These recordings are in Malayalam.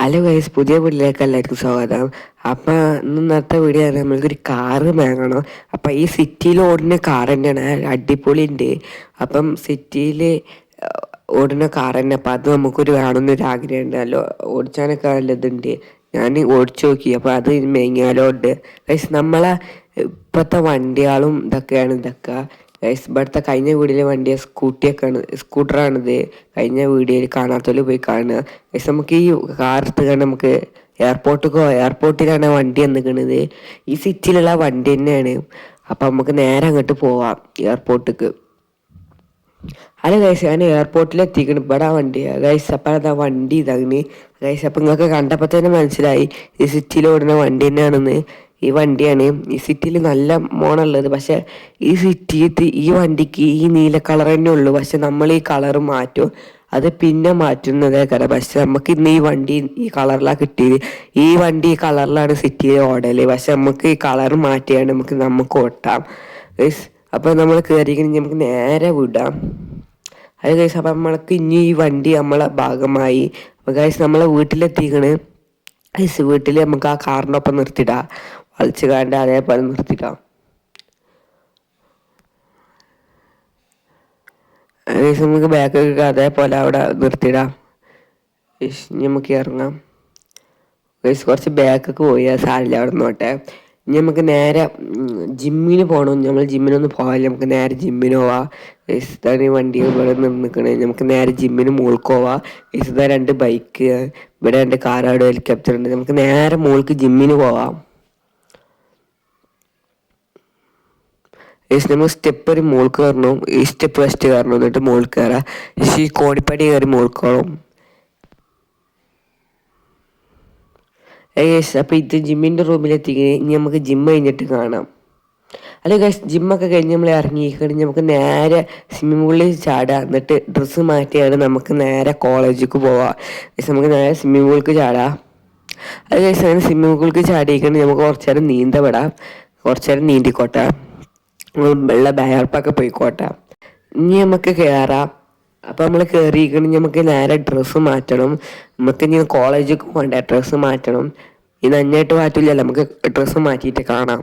ഹലോ ഗൈസ് പുതിയ വീട്ടിലേക്ക് എല്ലാവർക്കും സ്വാഗതം. അപ്പോൾ ഇന്നത്തെ വീഡിയോ നമ്മൾക്കൊരു കാറ് വാങ്ങണം അപ്പോൾ ഈ സിറ്റിയിൽ ഓടുന്ന കാർ തന്നെയാണ് അടിപൊളി ഉണ്ട് അപ്പം സിറ്റിയിൽ ഓടുന്ന കാർ തന്നെ. അപ്പോൾ അത് നമുക്കൊരു വേണമെന്നൊരു ആഗ്രഹം ഉണ്ടല്ലോ ഓടിച്ചാനൊക്കെ നല്ലതുണ്ട് ഞാൻ ഓടിച്ചു നോക്കി. അപ്പോൾ അത് മേങ്ങിയാലോ ഉണ്ട് ഗൈസ് നമ്മളെ ഇപ്പോഴത്തെ വണ്ടികളും ഇതൊക്കെയാണ് ഇതൊക്കെ. ഗൈസ് ഇവിടുത്തെ കഴിഞ്ഞ വീഡിയോയിലെ വണ്ടിയെ സ്കൂട്ടിയൊക്കെ ആണ് സ്കൂട്ടറാണിത്. കഴിഞ്ഞ വീഡിയോയിൽ കാണാത്തവര് പോയി കാണുക. ഗൈസ് നമുക്ക് ഈ കാർ എടുത്തുകൊണ്ട് നമുക്ക് എയർപോർട്ടിക്കോ എയർപോർട്ടിലാണ് വണ്ടി നിൽക്കുന്നത് ഈ സിറ്റിയിലുള്ള വണ്ടി തന്നെയാണ്. അപ്പം നമുക്ക് നേരെ അങ്ങോട്ട് പോവാം എയർപോർട്ടിക്ക് അല്ല ഗൈസ് ഞാൻ എയർപോർട്ടിൽ എത്തിക്കണം. ഇവിടെ ആ വണ്ടി ഗൈസ് അപ്പം അതാ വണ്ടി ഇതാണ് ഗൈസ് അപ്പം നിങ്ങൾക്ക് കണ്ടപ്പോൾ തന്നെ മനസ്സിലായി. ഈ സിറ്റിയിൽ ഓടുന്ന വണ്ടി തന്നെയാണെന്ന്. ഈ വണ്ടിയാണ്. ഈ സിറ്റിയിൽ നല്ല മോണുള്ളത്. പക്ഷെ ഈ സിറ്റിയിൽ ഈ വണ്ടിക്ക് ഈ നീല കളർ തന്നെ ഉള്ളൂ. പക്ഷെ നമ്മൾ ഈ കളർ മാറ്റും. അത് പിന്നെ മാറ്റുന്നതേ കഥ പക്ഷെ നമുക്ക് ഇന്ന് ഈ വണ്ടി ഈ കളറിലാണ് കിട്ടിയത്. ഈ വണ്ടി ഈ കളറിലാണ് സിറ്റിയിൽ ഓടൽ. പക്ഷെ നമുക്ക് ഈ കളർ മാറ്റിയാണ് നമുക്ക് നമുക്ക് ഓട്ടാം. അപ്പോൾ നമ്മൾ കയറി നമുക്ക് നേരെ വിടാം. അത് കഴിച്ച് അപ്പം നമ്മൾക്ക് ഇനി ഈ വണ്ടി നമ്മളെ ഭാഗമായി. അപ്പോൾ കഴിച്ച് നമ്മളെ വീട്ടിലെത്തിക്കണ്. വീട്ടിൽ നമുക്ക് ആ കാറിനൊപ്പം നിർത്തിയിടാം വലിച്ചു കാണ്ട് അതേപോലെ നിർത്തിക്കാം. ഏകദേശം നമുക്ക് ബാക്കൊക്കെ അതേപോലെ അവിടെ നിർത്തിയിടാം ഇനി നമുക്ക് ഇറങ്ങാം. കുറച്ച് ബാക്കൊക്കെ പോയി സാരില്ല അവിടെ നിന്നോട്ടെ. ഇനി നമുക്ക് നേരെ ജിമ്മിന് പോകണം നമ്മൾ ജിമ്മിനൊന്നും പോകാല്ല നമുക്ക് നേരെ ജിമ്മിന് പോവാം. ഇതാണ് വണ്ടി ഇവിടെ നിൽക്കണേ നമുക്ക് നേരെ ജിമ്മിന് മുകൾക്ക് പോവാം. ഇതാ രണ്ട് ബൈക്ക്. ഇവിടെ രണ്ട് കാറാട് ഹെലികോപ്റ്റർ ഉണ്ട്. നമുക്ക് നേരെ മുകൾക്ക് ജിമ്മിന് പോവാം. ഏസ് നമ്മൾ സ്റ്റെപ്പ് ഒരു മുകൾക്ക് കയറണം ഈ സ്റ്റെപ്പ് ഫസ്റ്റ് കയറണം എന്നിട്ട് മുകളിൽ കയറാം ഈ കോടിപ്പടി കയറി മുകൾക്കോളും ഏസ് അപ്പോൾ ഇത് ജിമ്മിന്റെ റൂമിലെത്തി ഇനി നമുക്ക് ജിം കഴിഞ്ഞിട്ട് കാണാം. അല്ലെ ഗൈസ് ജിമ്മൊക്കെ കഴിഞ്ഞ് നമ്മൾ ഇറങ്ങി കഴിഞ്ഞ് നമുക്ക് നേരെ സ്വിമ്മിംഗ് പൂളിൽ ചാടുക എന്നിട്ട് ഡ്രസ്സ് മാറ്റിയാണ് നമുക്ക് നേരെ കോളേജിലേക്ക് പോവാം. നമുക്ക് നേരെ സ്വിമ്മിംഗ് പൂളിലേക്ക് ചാടാം. അത് ഗൈസ് അങ്ങനെ സ്വിമ്മിംഗ് പൂളിലേക്ക് ചാടിയിക്കൊണ്ട് നമുക്ക് കുറച്ച് നേരം നീന്തപ്പെടാം. കുറച്ച് നേരം നീന്തിക്കോട്ടെ. വെള്ള ബയർപ്പൊക്കെ പോയിക്കോട്ടെ. ഇനി നമുക്ക് കയറാം അപ്പം നമ്മൾ കയറിയിരിക്കണമെങ്കിൽ നമുക്ക് നേരെ ഡ്രസ്സ് മാറ്റണം. നമുക്ക് ഇനി കോളേജിൽ പോകണ്ട? ഡ്രസ്സ് മാറ്റണം. ഇത് നന്നായിട്ട് മാറ്റില്ലല്ലോ. നമുക്ക് ഡ്രസ്സ് മാറ്റിയിട്ട് കാണാം.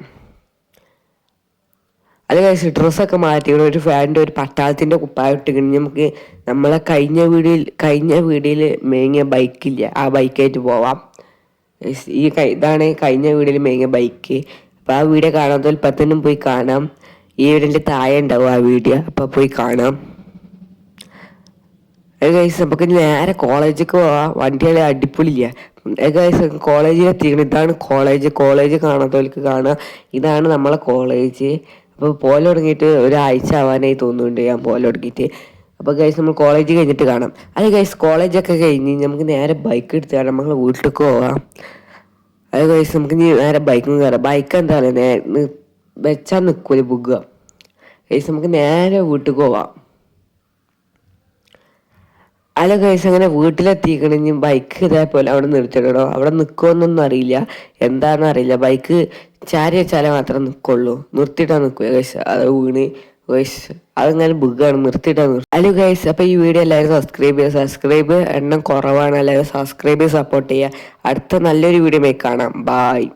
അത് കഴിച്ച് ഡ്രസ്സൊക്കെ മാറ്റി ഒരു ഫാന്റെ ഒരു പട്ടാളത്തിന്റെ കുപ്പായ ഇട്ടിക്കണി നമുക്ക് നമ്മളെ കഴിഞ്ഞ വീടിൽ കഴിഞ്ഞ വീടിൽ മേങ്ങിയ ബൈക്കില്ല ആ ബൈക്കായിട്ട് പോവാം. ഈ ഇതാണ് കഴിഞ്ഞ വീടിൽ മേങ്ങിയ ബൈക്ക് അപ്പോൾ ആ വീഡിയോ കാണാത്തവർ പോയി കാണാം. ഈ വീടിന്റെ താഴെ ഉണ്ടാവും ആ വീഡിയോ അപ്പോൾ പോയി കാണാം. ഏകദേശം നമുക്ക് നേരെ കോളേജിലേക്ക് പോവാം. വണ്ടികൾ അടിപൊളിയില്ല. ഗൈസ് കോളേജിൽ എത്തിക്കണം ഇതാണ് കോളേജ് കോളേജ് കാണാത്തവർക്ക് കാണുക ഇതാണ് നമ്മളെ കോളേജ് അപ്പോൾ പോലെ തുടങ്ങിയിട്ട് ഒരാഴ്ച ആവാനായി തോന്നുന്നുണ്ട് ഞാൻ പോലെ തുടങ്ങിയിട്ട്. അപ്പോൾ ഗൈസ് നമ്മൾ കോളേജ് കഴിഞ്ഞിട്ട് കാണാം. അത് ഗൈസ് കോളേജൊക്കെ കഴിഞ്ഞ് നമുക്ക് നേരെ ബൈക്ക് എടുത്ത് കാണാം. നമ്മൾ വീട്ടിലേക്ക് പോവാം. അത് ഗൈസ് നമുക്ക് നേരെ ബൈക്കും കയറാം ബൈക്ക് എന്താ പറയുക വെച്ചാൽ നിൽക്കൂല പുക ഗൈസ് നമുക്ക് നേരെ വീട്ടിൽ പോവാം. അല്ല ഗൈസ് അങ്ങനെ വീട്ടിലെത്തിക്കണിഞ്ഞ് ബൈക്ക് ഇതേപോലെ അവിടെ നിർത്തിയിടണോ? അവിടെ നിൽക്കുമെന്നൊന്നും അറിയില്ല. എന്താണെന്ന് അറിയില്ല. ബൈക്ക് ചാരി വെച്ചാലേ മാത്രം നിൽക്കുള്ളൂ നിർത്തിയിട്ടാ നിൽക്കുക ഗൈസ് അത് വീണ്. ഗൈസ് അതങ്ങനെ ബുഗാണ് നിർത്തിയിട്ടാ നിർത്തി അല്ല ഗൈസ് അപ്പോൾ ഈ വീഡിയോ എല്ലാവരും സബ്സ്ക്രൈബ് ചെയ്യുക. സബ്സ്ക്രൈബ് എണ്ണം കുറവാണ്. എല്ലാവരും സബ്സ്ക്രൈബ് സപ്പോർട്ട് ചെയ്യുക. അടുത്ത നല്ലൊരു വീഡിയോ കാണാം. ബായ്